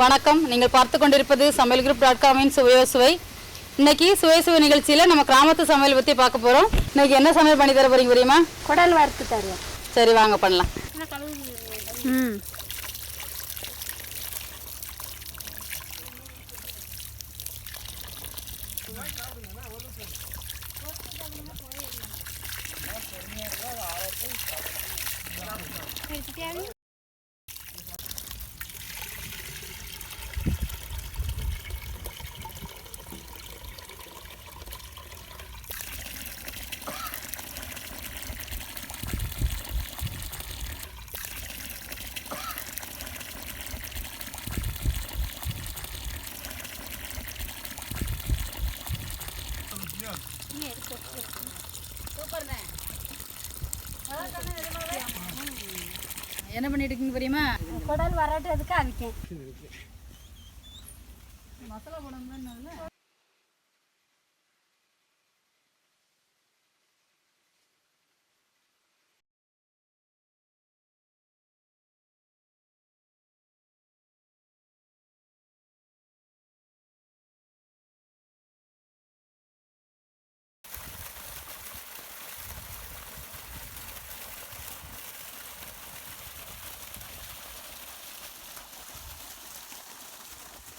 வணக்கம். நீங்கள் பார்த்து கொண்டிருப்பது சமையல் குரூப் டாட் காமின் சுவையோ சுவை. இன்னைக்கு சுவை சுவை நிகழ்ச்சியில் நம்ம கிராமத்து சமையல் பற்றி பார்க்க போகிறோம் இன்னைக்கு என்ன சமையல் பண்ணி தர போறீங்க தெரியுமா? குடல் வறுத்து தருவேன் சரி வாங்க பண்ணலாம். ம். என்ன பண்ணிட்டு இருக்கீங்க தெரியுமா? குடல் வரட்டுறதுக்கு அவிக்கேன். மசாலா போடணும்னு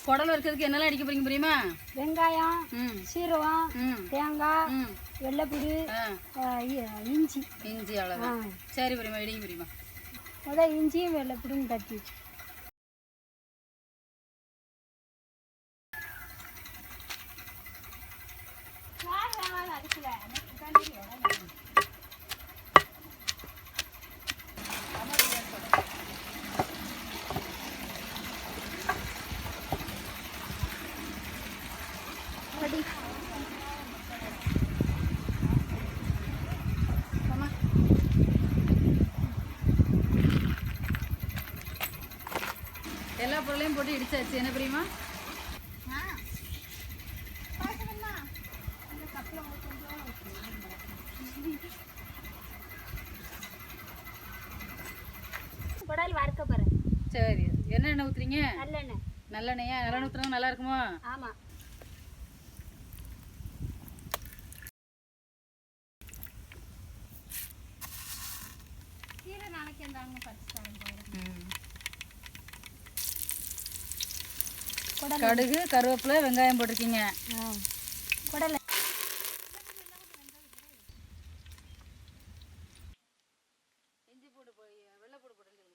குடல் வறுக்கிறதுக்கு என்னெல்லாம் அடிக்க போறீங்க தெரியுமா வெங்காயம் ம். சீரகம் ம். தேங்காய் ம். வெள்ளைப்பூடு இஞ்சி. இஞ்சி அவ்வளோதான் சரி பிரிமா இடிங்க பிரிமா முத இஞ்சியும் வெள்ளைப்பூடும் தட்டி வச்சு. பொருளையும் போட்டு இடிச்சாச்சு. என்ன பிரியுமா? குடல் வறுக்க போகிறேன் சரி. என்ன எண்ணெய் ஊத்துறீங்க? நல்லெண்ணெய். நல்லெண்ணெயா? நல்லெண்ணெய் ஊத்துறது நல்லா இருக்குமா? ஆமாம் கீரை நாளைக்கு குடல் கடுகு கருவேப்பிலை வெங்காயம் போட்டிருக்கீங்க. குடலை.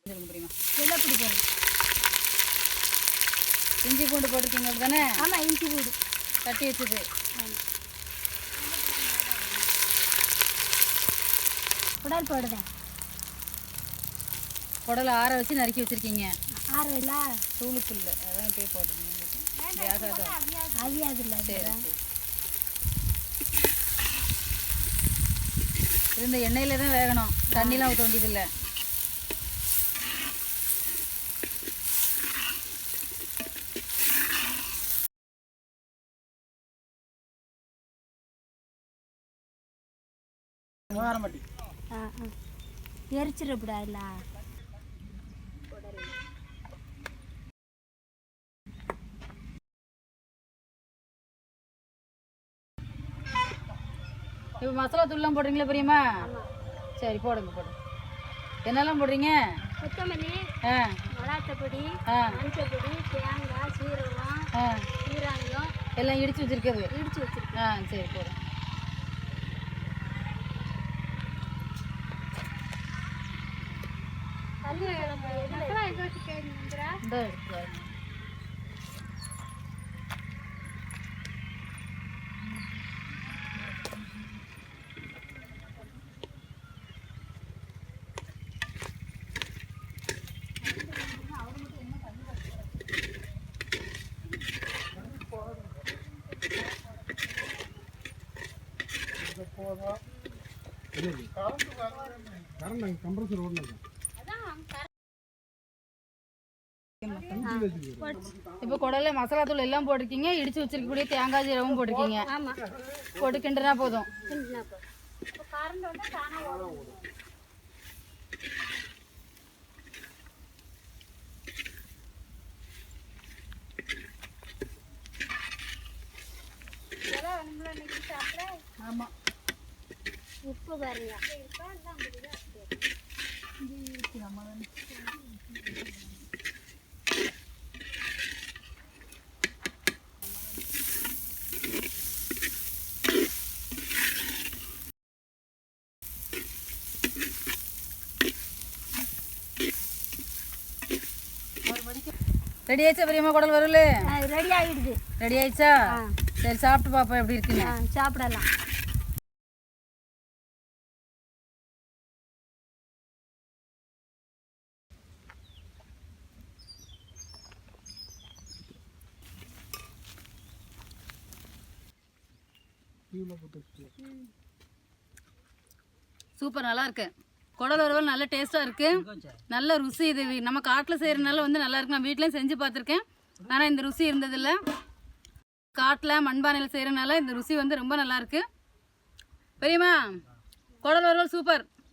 வெள்ளைப்பூடி போடுறேன் இஞ்சி பூண்டு போட்டிருக்கீங்க அப்படிதானே ஆமாம் இஞ்சி பூடு தட்டி வச்சது. குடல் போடுதேன் குடலை ஆற வச்சு நறுக்கி வச்சிருக்கீங்க. ஆறு இல்லை தூளுக்கு இல்லை அதான் போட்டிருக்கீங்க வேகாத அவியாது. இல்லை சரி இருந்த எண்ணெயில தான் வேகணும். தண்ணிலாம் ஊற்ற வேண்டியதில்லை. ஆ இப்போ மசாலா தூள்லாம் போடுறீங்களா பெரியம்மா? சரி போடுங்க போடுங்க. என்னெல்லாம் போடுறீங்க? கொத்தமல்லி ஆ. மிளகாத்தப்பொடி ஆ. மஞ்சப்பொடி தேங்காய் சீரகம் ஆ. சீரகம் எல்லாம் இடிச்சு வச்சிருக்கிறது? இடிச்சு வச்சிருக்கேன். ஆ சரி போடுங்க இந்த எடுத்து கரண்ட் இப்போ குடல மசாலா தூள் எல்லாம் போட்டிருக்கீங்க இடிச்சு வச்சிருக்கக்கூடிய தேங்காய் ஜீரவும் போட்டிருக்கீங்க. போட்டு கிண்டுனா போதும். ஆமாம் உப்பு பாருங்க ரெடி ஆயிடுச்சா பெரியம்மா குடல் வரல ரெடி ஆகிடுது ரெடி ஆயிடுச்சா. சரி சாப்பிட்டு பாப்போம் எப்படி இருக்குன்னு. சாப்பிடலாம். சூப்பர் நல்லா இருக்கு. குடல் வறுவல் நல்ல டேஸ்ட்டாக இருக்கு. நல்ல ருசி இது. நம்ம காட்டில் செய்கிறனால வந்து நல்லா இருக்கு. நான் வீட்லேயும் செஞ்சு பார்த்துருக்கேன். ஆனால் இந்த ருசி இருந்ததில்ல. காட்டில் மண்பானையில் செய்கிறனால இந்த ருசி வந்து ரொம்ப நல்லா இருக்கு. பெரியம்மா குடல் வறுவல் சூப்பர்.